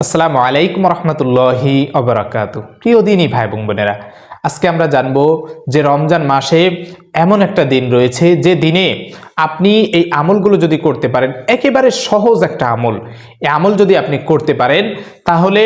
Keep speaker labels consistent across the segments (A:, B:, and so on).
A: আসসালামু আলাইকুম রহমতুল্লাহি অবরাকাত প্রিয় দিনই ভাই বোন বোনেরা, আজকে আমরা জানব যে রমজান মাসে এমন একটা দিন রয়েছে যে দিনে আপনি এই আমলগুলো যদি করতে পারেন, একেবারে সহজ একটা আমল। এই আমল যদি আপনি করতে পারেন, তাহলে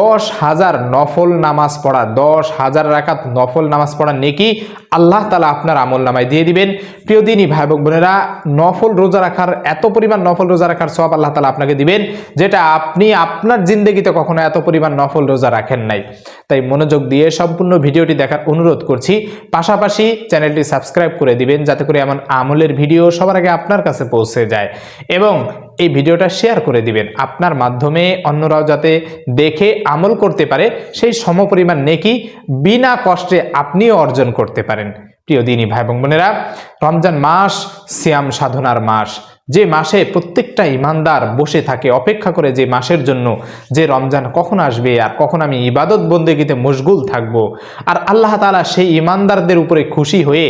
A: দশ হাজার নফল নামাজ পড়া, দশ হাজার রাকাত নফল নামাজ পড়া নেকি আল্লাহ তালা আপনার আমল নামায় দিয়ে দিবেন। প্রিয় দিনই ভাই বোন বোনেরা, নফল রোজা রাখার, এত পরিমাণ নফল রোজা রাখার সব আল্লাহ তালা আপনাকে দিবেন, যেটা আপনি আপনার জিন্দগিতে কখনো এত পরিমাণ নফল রোজা রাখেন নাই। তাই মনোযোগ দিয়ে সম্পূর্ণ ভিডিওটি দেখার অনুরোধ করছি। পাশাপাশি চ্যানেলটি সাবস্ক্রাইব করে দিবেন যাতে করে এমন আমলের ভিডিও সবার আগে আপনার কাছে পৌঁছে যায়। এবং এই ভিডিওটা শেয়ার করে দিবেন। আপনার মাধ্যমে অন্যরাও যাতে দেখে আমল করতে পারে, সেই সমপরিমাণ নেকি বিনা কষ্টে আপনিও অর্জন করতে পারেন। প্রিয় দিনী ভাই এবং বোনেরা, রমজান মাস সিয়াম সাধনার মাস। যে মাসে প্রত্যেকটা ইমানদার বসে থাকে, অপেক্ষা করে যে মাসের জন্য যে রমজান কখন আসবে আর কখন আমি ইবাদত বন্দেগীতে মশগুল থাকব। আর আল্লাহ তালা সেই ইমানদারদের উপরে খুশি হয়ে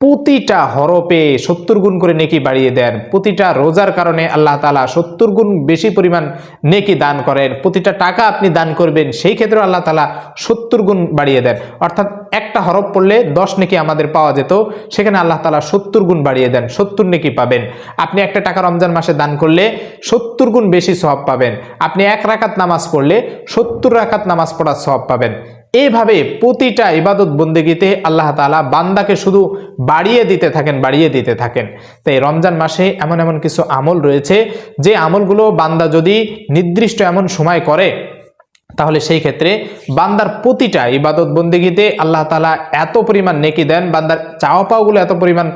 A: প্রতিটা হরপে সত্তর গুণ করে নেকি বাড়িয়ে দেন। প্রতিটা রোজার কারণে আল্লাহ তালা সত্তর গুণ বেশি পরিমাণ নেকি দান করেন। প্রতিটা টাকা আপনি দান করবেন, সেই ক্ষেত্রে আল্লাহ তালা সত্তর গুণ বাড়িয়ে দেন। অর্থাৎ একটা হরফ পড়লে দশ নেকি আমাদের পাওয়া যেত, সেখানে আল্লাহ তালা সত্তর গুণ বাড়িয়ে দেন, সত্তর নেকি পাবেন। আপনি একটা টাকা রমজান মাসে দান করলে সত্তর গুণ বেশি সব পাবেন। আপনি এক রাকাত নামাজ পড়লে সত্তর রাকাত নামাজ পড়ার সব পাবেন। এইভাবে প্রতিটা ইবাদত বন্দেগীতে আল্লাহ তালা বান্দাকে শুধু বাড়িয়ে দিতে থাকেন, বাড়িয়ে দিতে থাকেন। তাই রমজান মাসে এমন এমন কিছু আমল রয়েছে, যে আমলগুলো বান্দা যদি নির্দিষ্ট এমন সময় করে, তাহলে সেই ক্ষেত্রে বান্দার প্রতিটা ইবাদত বন্দিগিতে আল্লাহ তালা এত পরিমাণ নেকি দেন, বান্দার চাওয়া পাওয়াগুলো এত পরিমাণ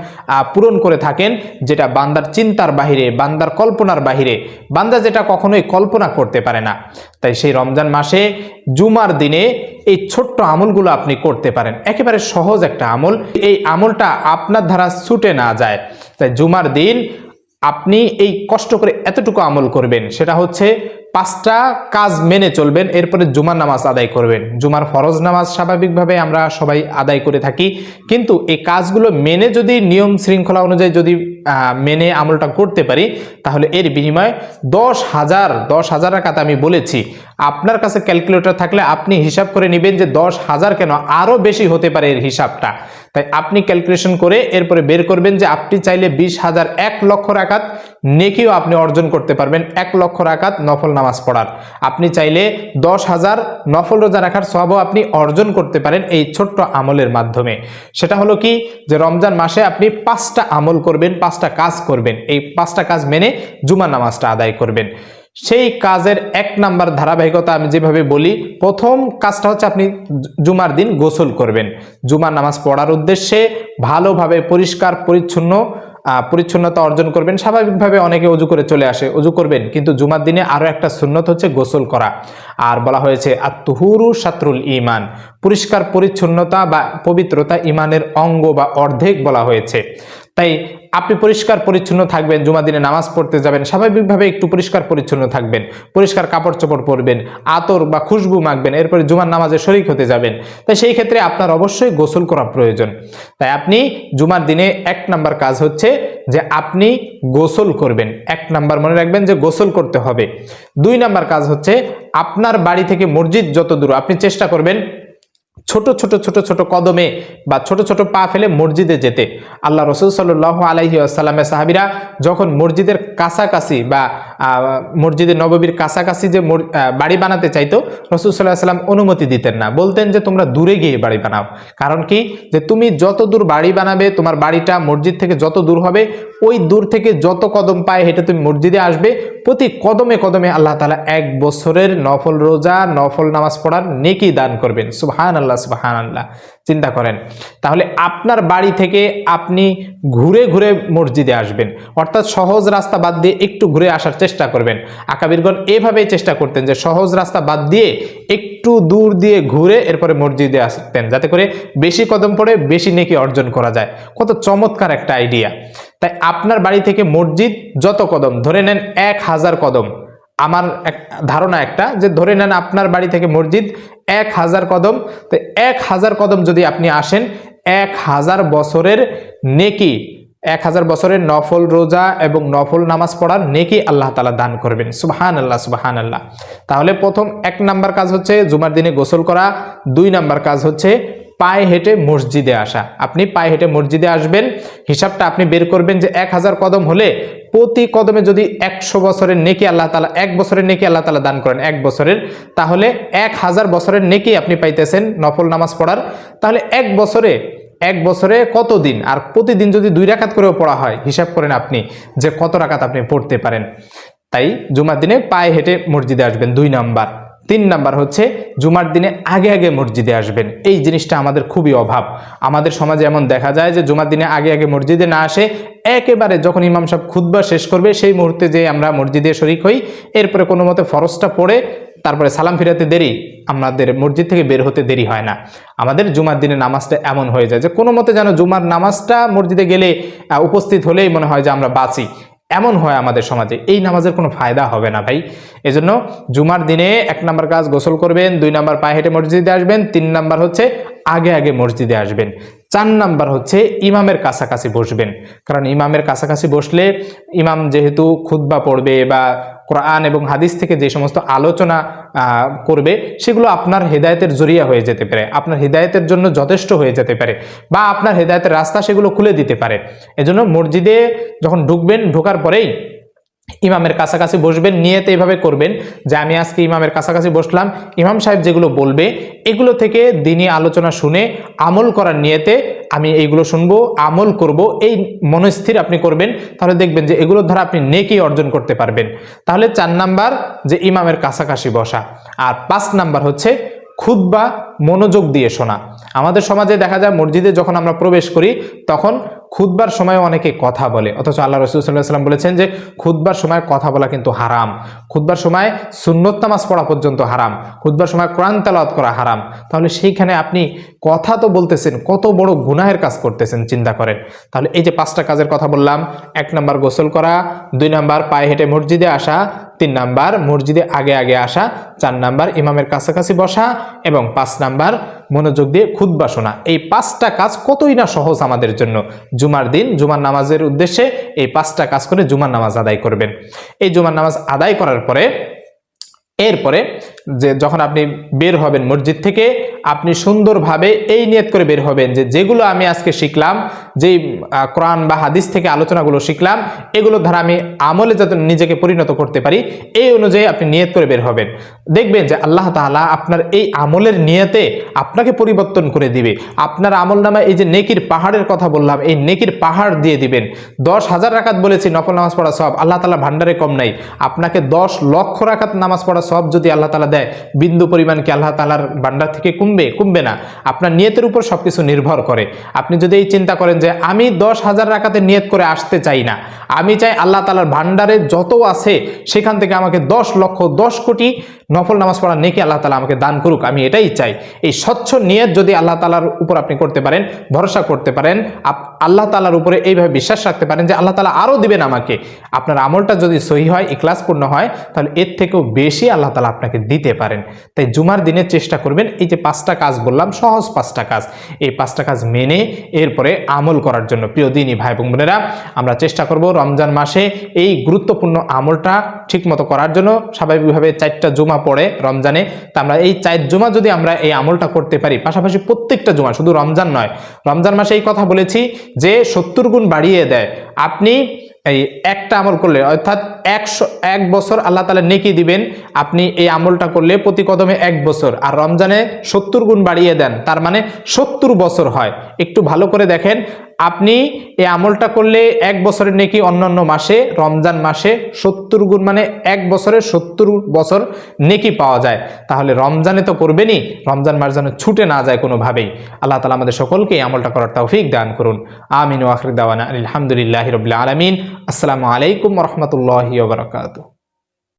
A: পূরণ করে থাকেন, যেটা বান্দার চিন্তার বাহিরে, বান্দার কল্পনার বাহিরে। বান্দা যেটা কখনোই কল্পনা করতে পারে না। তাই সেই রমজান মাসে জুমার দিনে এই ছোট্ট আমলগুলো আপনি করতে পারেন। একেবারে সহজ একটা আমল। এই আমলটা আপনার দ্বারা ছুটে না যায়। তাই জুমার দিন আপনি এই কষ্ট করে এতটুকু আমল করবেন, সেটা হচ্ছে পাঁচটা কাজ মেনে চলবেন, এরপরে জুমার নামাজ আদায় করবেন। জুমার ফরজ নামাজ স্বাভাবিকভাবে আমরা সবাই আদায় করে থাকি। কিন্তু এই কাজগুলো মেনে যদি, নিয়ম শৃঙ্খলা অনুযায়ী যদি মেনে আমলটা করতে পারি, তাহলে এর বিনিময়ে দশ হাজার দশ হাজার টাকা আমি বলেছি আপনার কাছে ক্যালকুলেটর থাকলে আপনি হিসাব করে নেবেন যে দশ হাজার কেন আরও বেশি হতে পারে এর হিসাবটা। তাই আপনি ক্যালকুলেশন করে এরপরে বের করবেন যে আপনি চাইলে বিশ হাজার এক লক্ষ রাকাত নেকিও আপনি অর্জন করতে পারবেন, এক লক্ষ রাকাত নফল নামাজ পড়ার। আপনি চাইলে দশ হাজার নফল রোজা রাখার সবও আপনি অর্জন করতে পারেন এই ছোট্ট আমলের মাধ্যমে। সেটা হলো কি? যে রমজান মাসে আপনি পাঁচটা আমল করবেন, পাঁচটা কাজ করবেন। এই পাঁচটা কাজ মেনে জুমা নামাজটা আদায় করবেন। সেই কাজের এক নাম্বার ধারাবাহিকতা আমি যেভাবে বলি, প্রথম কাজটা হচ্ছে আপনি জুমার দিন গোসল করবেন। জুমার নামাজ পড়ার উদ্দেশ্যে ভালোভাবে পরিষ্কার, পরিচ্ছন্ন পরিচ্ছন্নতা অর্জন করবেন। স্বাভাবিকভাবে অনেকে অজু করে চলে আসে, অজু করবেন, কিন্তু জুমার দিনে আরও একটা সুন্নত হচ্ছে গোসল করা। আর বলা হয়েছে আত্মহুরু সাত্রুল ইমান পরিষ্কার পরিচ্ছন্নতা বা পবিত্রতা ইমানের অঙ্গ বা অর্ধেক বলা হয়েছে। তাই আপনি পরিষ্কার পরিচ্ছন্ন থাকবেন জুমা দিনে নামাজ পড়তে যাবেন, স্বাভাবিকভাবে একটু পরিষ্কার পরিচ্ছন্ন থাকবেন, পরিষ্কার কাপড় চোপড় পরবেন, আতর বা খুশবু মাখবেন, এরপরে জুমার নামাজে শরিক হতে যাবেন। তাই সেই ক্ষেত্রে আপনার অবশ্যই গোসল করা প্রয়োজন। তাই আপনি জুমার দিনে এক নাম্বার কাজ হচ্ছে যে আপনি গোসল করবেন। এক নাম্বার মনে রাখবেন যে গোসল করতে হবে। দুই নাম্বার কাজ হচ্ছে আপনার বাড়ি থেকে মসজিদ যত দূর আপনি চেষ্টা করবেন ছোট ছোট ছোট ছোট কদমে বা ছোট ছোট পা ফেলে মসজিদে যেতে। আল্লাহ রসুল সাল্লাহ আলহি আসাল্লামের সাহাবিরা যখন মসজিদের কাছাকাছি বা মসজিদে নববীর কাছাকাছি যে বাড়ি বানাতে চাইতো, রসুল সাল্লাহ সাল্লাম অনুমতি দিতেন না। বলতেন যে, তোমরা দূরে গিয়ে বাড়ি বানাও। কারণ কি? যে, তুমি যত দূর বাড়ি বানাবে, তোমার বাড়িটা মসজিদ থেকে যত দূর হবে, ওই দূর থেকে যত কদম পায় হেঁটে তুমি মসজিদে আসবে, প্রতি কদমে কদমে আল্লাহ তালা এক বছরের নফল রোজা, নফল নামাজ পড়ার নেকি দান করবেন। সুবহান আল্লাহ সুবহান আল্লাহ চিন্তা করেন। তাহলে আপনার বাড়ি থেকে আপনি ঘুরে ঘুরে মসজিদে আসবেন। অর্থাৎ সহজ রাস্তা বাদ দিয়ে একটু ঘুরে আসার চেষ্টা করবেন। আকাবিরগণ এভাবেই চেষ্টা করতেন যে সহজ রাস্তা বাদ দিয়ে একটু দূর দিয়ে ঘুরে এরপরে মসজিদে আসতেন, যাতে করে বেশি কদম পড়ে বেশি নেকি অর্জন করা যায়। কত চমৎকার একটা আইডিয়া। তাই আপনার বাড়ি থেকে মসজিদ যত কদম, ধরে নেন এক হাজার কদম। আমার এক ধারণা একটা যে ধরে নেন আপনার বাড়ি থেকে মসজিদ এক হাজার কদম, তো এক হাজার কদম যদি আপনি আসেন, এক হাজার বছরের নেকি, এক হাজার বছরের নফল রোজা এবং নফল নামাজ পড়ার নেকি আল্লাহ তালা দান করবেন। সুবাহান আল্লাহ সুবাহান আল্লাহ তাহলে প্রথম এক নাম্বার কাজ হচ্ছে জুমার দিনে গোসল করা, দুই নাম্বার কাজ হচ্ছে পায়ে হেঁটে মসজিদে আসা। আপনি পায়ে হেঁটে মসজিদে আসবেন, হিসাবটা আপনি বের করবেন যে এক হাজার কদম হলে প্রতি কদমে যদি একশো বছরের নেকি আল্লাহ তালা এক বছরের নেকি আল্লাহ তালা দান করেন, এক বছরের, তাহলে এক হাজার বছরের নেকি আপনি পাইতেছেন নফল নামাজ পড়ার। তাহলে এক বছরে এক বছরে কত দিন? আর প্রতিদিন যদি দুই রাকাত করেও পড়া হয়, হিসাব করেন আপনি যে কত রাখাত আপনি পড়তে পারেন। তাই জুমার দিনে পায়ে হেঁটে মসজিদে আসবেন, দুই নাম্বার। তিন নাম্বার হচ্ছে, জুমার দিনে আগে আগে মসজিদে আসবেন। এই জিনিসটা আমাদের খুবই অভাব। আমাদের সমাজে এমন দেখা যায় যে, জুমার দিনে আগে আগে মসজিদে না আসে, একেবারে যখন ইমাম সাহেব খুদ্া শেষ করবে, সেই মুহূর্তে যে আমরা মসজিদে শরিক হই, এরপরে কোনো মতে ফরজটা পড়ে, তারপরে সালাম ফিরাতে দেরি, আমাদের মসজিদ থেকে বের হতে দেরি হয় না। আমাদের জুমার দিনে নামাজটা এমন হয়ে যায় যে, কোনো মতে যেন জুমার নামাজটা মসজিদে গেলে উপস্থিত হলেই মনে হয় যে আমরা বাঁচি। এমন হয় আমাদের সমাজে, এই নামাজের কোনো ফায়দা হবে না ভাই। এজন্য জুমার দিনে এক নাম্বার কাজ গোসল করবেন, দুই নাম্বার পায়ে হেঁটে মসজিদে আসবেন, তিন নাম্বার হচ্ছে আগে আগে মসজিদে আসবেন। চার নাম্বার হচ্ছে ইমামের কাছাকাছি বসবেন। কারণ ইমামের কাছাকাছি বসলে ইমাম যেহেতু খুদ্া পড়বে বা কোরআন এবং হাদিস থেকে যে সমস্ত আলোচনা করবে, সেগুলো আপনার হেদায়েতের জরিয়া হয়ে যেতে পারে। আপনার হেদায়েতের জন্য যথেষ্ট হয়ে যেতে পারে বা আপনার হেদায়েতের রাস্তা সেগুলো খুলে দিতে পারে। এজন্য মসজিদে যখন ঢুকবেন, ঢোকার পরেই ইমামের কাছাকাছি বসবেন, নিয়েতে এইভাবে করবেন যে আমি আজকে ইমামের কাছাকাছি বসলাম, ইমাম সাহেব যেগুলো বলবে, এগুলো থেকে দিনই আলোচনা শুনে আমল করার নিয়েতে আমি এইগুলো শুনব, আমল করব, এই মনস্থির আপনি করবেন, তাহলে দেখবেন যে এগুলোর দ্বারা আপনি নেকি অর্জন করতে পারবেন। তাহলে চার নাম্বার যে ইমামের কাছাকাছি বসা, আর পাঁচ নাম্বার হচ্ছে খুদ বা মনোযোগ দিয়ে শোনা। আমাদের সমাজে দেখা যায় মসজিদে যখন আমরা প্রবেশ করি, তখন খুদবার সময় অনেকে কথা বলে। অথচ আল্লাহ রসুল সাল্লাহ বলেছেন যে, খুদবার সময় কথা বলা কিন্তু হারাম। খুদবার সময় সুন্নত নামাজ পড়া পর্যন্ত হারাম। খুদবার সময় কোরআন তালাওয়াত করা হারাম। তাহলে সেইখানে আপনি কথা তো বলতেছেন, কত বড় গুনাহের কাজ করতেছেন, চিন্তা করেন। তাহলে এই যে পাঁচটা কাজের কথা বললাম, এক নাম্বার গোসল করা, দুই নাম্বার পায়ে হেঁটে মসজিদে আসা, তিন নাম্বার মসজিদে আগে আগে আসা, চার নাম্বার ইমামের কাছাকাছি বসা, এবং পাঁচ নাম্বার মনোযোগ দিয়ে খুদ্া শোনা। এই পাঁচটা কাজ কতই না সহজ আমাদের জন্য। জুমার দিন, জুমার নামাজের উদ্দেশ্যে এই পাঁচটা কাজ করে জুমার নামাজ আদায় করবেন। এই জুমার নামাজ আদায় করার পরে, এরপরে যে যখন আপনি বের হবেন মসজিদ থেকে, আপনি সুন্দরভাবে এই নিয়ত করে বের হবেন যে যেগুলো আমি আজকে শিখলাম, যেই কোরআন বা হাদিস থেকে আলোচনাগুলো শিখলাম এগুলোর দ্বারা আমি আমলে যাতে নিজেকে পরিণত করতে পারি, এই অনুযায়ী আপনি নিয়ত করে বের হবেন। দেখবেন যে আল্লাহ তাআলা আপনার এই আমলের নিয়তে আপনাকে পরিবর্তন করে দিবে। আপনার আমল নামা এই যে নেকির পাহাড়ের কথা বললাম, এই নেকির পাহাড় দিয়ে দিবেন। দশ হাজার রাকাত বলেছি নফল নামাজ পড়া সব আল্লাহ তালা ভান্ডারে কম নাই। আপনাকে দশ লক্ষ রাকাত নামাজ পড়া সব যদি আল্লাহ তালা দেয় বিন্দু পরিমাণ কি আল্লাহ তালার ভান্ডার থেকে কমবে কমবে না। আপনার নিয়তের উপর সবকিছু নির্ভর করে। আপনি যদি এই চিন্তা করেন যে আমি দশ হাজার রাকাতে নিয়ত করে আসতে চাই না, আমি চাই আল্লাহ তালার ভান্ডারে যত আছে, সেখান থেকে আমাকে দশ লক্ষ দশ কোটি নফল নামাজ পড়া নেকি আল্লাহ তালা আমাকে দান করুক, আমি এটাই চাই। এই স্বচ্ছ নিয়ত যদি আল্লাহ তালার উপর আপনি করতে পারেন, ভরসা করতে পারেন আল্লাহ তালার উপরে এইভাবে বিশ্বাস রাখতে পারেন যে আল্লাহ তালা আরও দিবেন আমাকে। আপনার আমলটা যদি সহি হয়, ইখলাসপূর্ণ হয়, তাহলে এর থেকেও বেশি আল্লাহ তালা আপনাকে দিতে পারেন। তাই জুমার দিনের চেষ্টা করবেন, এই যে পাঁচটা কাজ বললাম, সহজ পাঁচটা কাজ। এই পাঁচটা কাজ মেনে এরপরে আমল করার জন্য, প্রিয় দিনই ভাই বোন বোনেরা, আমরা চেষ্টা করব রমজান মাসে এই গুরুত্বপূর্ণ আমলটা ঠিকমতো করার জন্য। স্বাভাবিকভাবে চারটা জুমা পড়ে রমজানে। তা আমরা এই চার জুমা যদি আমরা এই আমলটা করতে পারি, পাশাপাশি প্রত্যেকটা জুমা, শুধু রমজান নয়, রমজান মাসে এই কথা বলেছি যে সত্তর গুণ বাড়িয়ে দেয়। আপনি এই একটা আমল করলে, অর্থাৎ একশো, এক বছর আল্লাহ তালা নেকি দিবেন, আপনি এই আমলটা করলে প্রতি কদমে এক বছর। আর রমজানে সত্তর গুণ বাড়িয়ে দেন, তার মানে সত্তর বছর হয়। একটু ভালো করে দেখেন আপনি এই আমলটা করলে এক বছরের নেকি অন্যান্য মাসে, রমজান মাসে সত্তর গুণ মানে এক বছরে সত্তর বছর নেকি পাওয়া যায়। তাহলে রমজানে তো করবেনই, রমজান মাস যেন ছুটে না যায় কোনোভাবেই। আল্লাহ তালা আমাদের সকলকে এই আমলটা করার তৌফিক দান করুন। আমিন ওয়াখর দাওয়ানা আলহামদুলিল্লাহ রবিল্লা আলমিন। আসসালামু আলাইকুম রহমতুল্লাহি